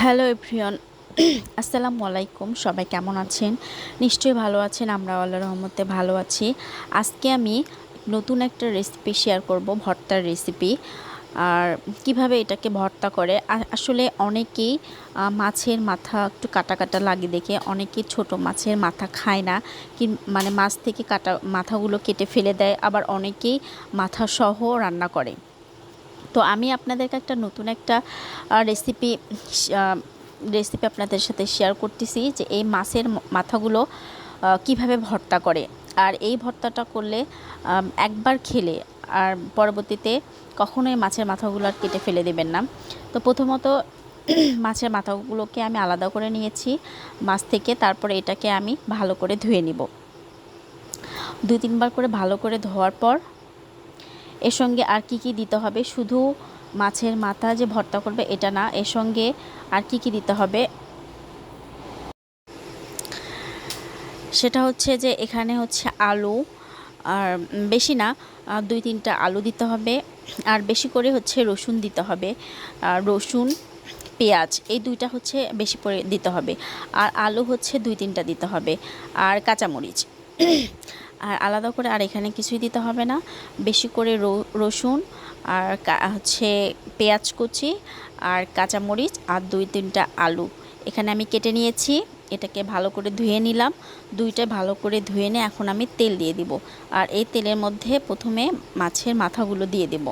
Hello everyone, আসসালামু আলাইকুম, সবাই কেমন আছেন? নিশ্চয়ই ভালো আছেন, আমরা আল্লাহ রহমতে ভালো আছি। আজকে আমি নতুন একটা রেসিপি শেয়ার করব, ভর্তার রেসিপি আর কীভাবে এটাকে ভর্তা করে? আসলে অনেকেই মাছের মাথা একটু কাটা কাটা লাগে দেখে, অনেকেই ছোট মাছের মাথা খায় না কি মানে মাছ থেকে কাটা, মাথাগুলো কেটে ফেলে দেয়, আবার অনেকেই মাথা সহ রান্না করে। তো আমি আপনাদেরকে একটা নতুন একটা রেসিপি রেসিপি আপনাদের সাথে শেয়ার করতেছি যে এই মাছের মাথাগুলো কীভাবে ভর্তা করে। আর এই ভর্তাটা করলে একবার খেলে আর পরবর্তীতে কখনোই মাছের মাথাগুলো আর কেটে ফেলে দেবেন না। তো প্রথমত মাছের মাথাগুলোকে আমি আলাদা করে নিয়েছি। মাছ থেকে তারপরে এটাকে আমি ভালো করে ধুয়ে নিব। দুই তিনবার করে ভালো করে ধোয়ার পর এর সঙ্গে আর কি কি দিতে হবে? শুধু মাছের মাথা যে ভর্তা করবে এটা না, এর সঙ্গে আর কি কি দিতে হবে? সেটা হচ্ছে যে এখানে হচ্ছে আলু, আর বেশি না দুই তিনটা আলু দিতে হবে, আর বেশি করে হচ্ছে রসুন দিতে হবে, আর রসুন, পেঁয়াজ, এই দুইটা হচ্ছে বেশি করে দিতে হবে, আর আলু হচ্ছে দুই তিনটা দিতে হবে, আর কাঁচামরিচ। আর আলাদা করে আর এখানে কিছুই দিতে হবে না। বেশি করে রসুন আর হচ্ছে পেঁয়াজ কুচি আর কাঁচামরিচ আর দুই তিনটা আলু। এখানে আমি কেটে নিয়েছি, এটাকে ভালো করে ধুয়ে নিলাম। দুইটা ভালো করে ধুয়ে নিয়ে এখন আমি তেল দিয়ে দিব। আর এই তেলের মধ্যে প্রথমে মাছের মাথাগুলো দিয়ে দেব।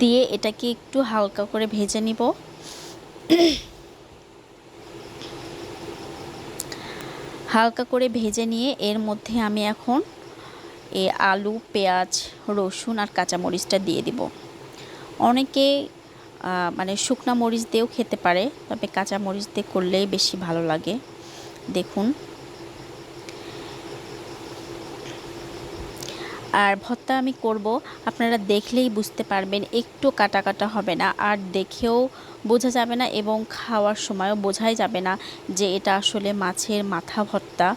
দিয়ে এটাকে একটু হালকা করে ভেজে নিব। হালকা করে ভেজে নিয়ে এর মধ্যে আমি এখন এ আলু, পেঁয়াজ, রসুন আর কাঁচামরিচটা দিয়ে দিব। অনেকে মানে শুকনা মরিচ দিয়েও খেতে পারে, তবে কাঁচা মরিচ দিয়ে করলেই বেশি ভালো লাগে। দেখুন। আর ভর্তা আমি করব। আপনারা দেখলেই বুঝতে পারবেন, একটু কাটা কাটা হবে না। আর দেখেও বোঝা যাবে না এবং খাওয়ার সময়ও বোঝাই যাবে না যে এটা আসলে মাছের মাথা ভর্তা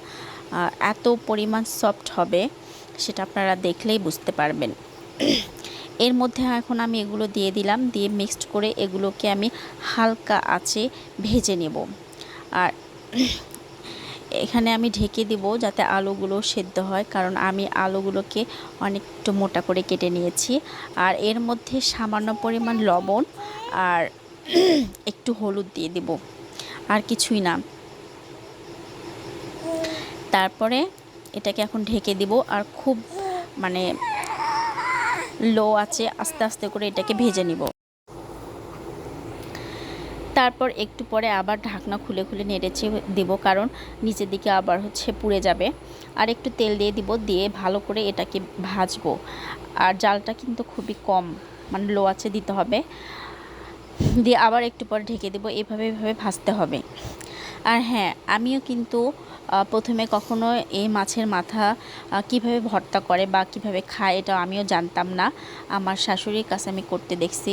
এত পরিমাণ সফট হবে সেটা আপনারা দেখলেই বুঝতে পারবেন। এর মধ্যে এখন আমি এগুলো দিয়ে দিলাম, দিয়ে মিক্সড করে এগুলোকে আমি হালকা আঁচে ভেজে নেব। আর এখানে আমি ঢেকে দিব যাতে আলুগুলো সেদ্ধ হয়, কারণ আমি আলুগুলোকে অনেকটু মোটা করে কেটে নিয়েছি। আর এর মধ্যে সামান্য পরিমাণ লবণ আর একটু হলুদ দিয়ে দিব, আর কিছুই না। তারপরে এটাকে এখন ঢেকে দিব, আর খুব মানে লো আছে, আস্তে আস্তে করে এটাকে ভেজে নিব। তারপর একটু পরে আবার ঢাকনা খুলে খুলে নেড়েছে দেব, কারণ নিচের দিকে আবার হচ্ছে পুড়ে যাবে। আর একটু তেল দিয়ে দিব, দিয়ে ভালো করে এটাকে ভাজবো। আর জালটা কিন্তু খুবই কম মানে লো আছে দিতে হবে। দিয়ে আবার একটু পরে ঢেকে দেবো, এভাবে এভাবে ভাজতে হবে। আর হ্যাঁ আমিও কিন্তু প্রথমে কখনো এই মাছের মাথা কীভাবে ভর্তা করে বা কীভাবে খায় এটা আমিও জানতাম না। আমার শাশুড়ির কাছে আমি করতে দেখছি।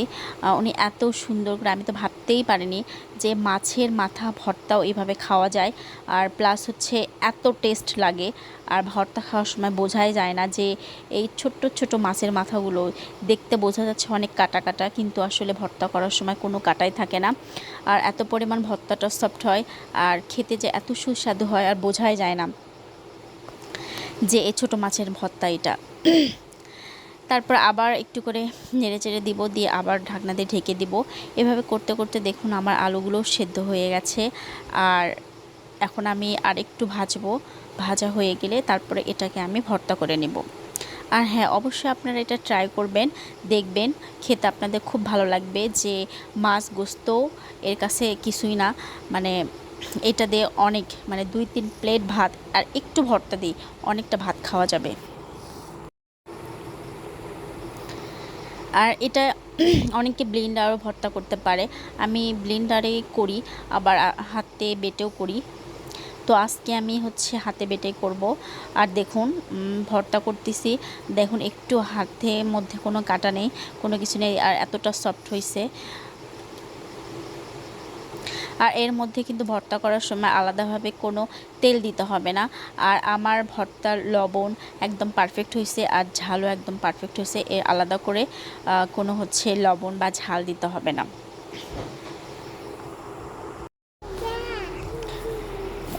উনি এত সুন্দর করে, আমি তো ভাবতেই পারিনি যে মাছের মাথা ভর্তাও এইভাবে খাওয়া যায়। আর প্লাস হচ্ছে এত টেস্ট লাগে। আর ভর্তা খাওয়ার সময় বোঝাই যায় না যে এই ছোট্ট ছোট মাছের মাথাগুলো দেখতে বোঝা যাচ্ছে অনেক কাটা কাটা, কিন্তু আসলে ভর্তা করার সময় কোনো কাটাই থাকে না। আর এত পরিমাণ ভর্তাটা সফট হয় আর খেতে যে এত সুস্বাদু হয় আর বোঝাই যায় না যে এই ছোটো মাছের ভর্তা এটা। তারপর আবার একটু করে নেড়ে চেড়ে দিব, দিয়ে আবার ঢাকনা দিয়ে ঢেকে দিব। এভাবে করতে করতে দেখুন আমার আলুগুলো সেদ্ধ হয়ে গেছে। আর এখন আমি আর একটু ভাজবো। ভাজা হয়ে গেলে তারপরে এটাকে আমি ভর্তা করে নেব। আর হ্যাঁ অবশ্যই আপনারা এটা ট্রাই করবেন, দেখবেন। খেতে আপনাদের খুব ভালো লাগবে যে মাছ গোস্ত এর কাছে কিছুই না। মানে এটা দিয়ে অনেক মানে দুই তিন প্লেট ভাত আর একটু ভর্তা দিই অনেকটা ভাত খাওয়া যাবে। আর এটা অনেকে ব্লেন্ডারও ভর্তা করতে পারে। আমি ব্লেন্ডারে করি, আবার হাতে বেটেও করি। তো আজকে আমি হচ্ছে হাতে বেটে করব। আর দেখুন ভর্তা করতেছি। দেখুন, একটু হাতে মধ্যে কোনো কাটা নেই, কোনো কিছু নেই, আর এতটা সফট হয়েছে আর এর মধ্যে কিন্তু ভর্তা করার সময় আলাদাভাবে কোনো তেল দিতে হবে না। আর আমার ভর্তার লবণ একদম পারফেক্ট হয়েছে আর ঝালও একদম পারফেক্ট হয়েছে এর আলাদা করে কোনো হচ্ছে লবণ বা ঝাল দিতে হবে না।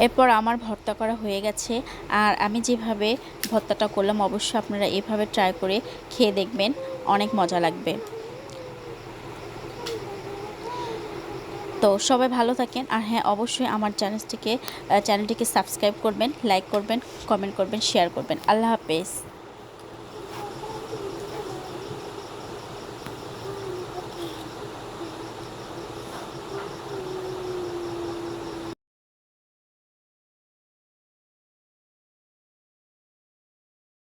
এরপর আমার ভর্তা করা হয়ে গেছে। আর আমি যেভাবে ভর্তাটা করলাম, অবশ্যই আপনারা এভাবে ট্রাই করে খেয়ে দেখবেন। অনেক মজা লাগবে। তো সবাই ভালো থাকেন। আর হ্যাঁ অবশ্যই আমার চ্যানেলটিকে চ্যানেলটিকে সাবস্ক্রাইব করবেন লাইক করবেন কমেন্ট করবেন শেয়ার করবেন। আল্লাহ হাফেজ।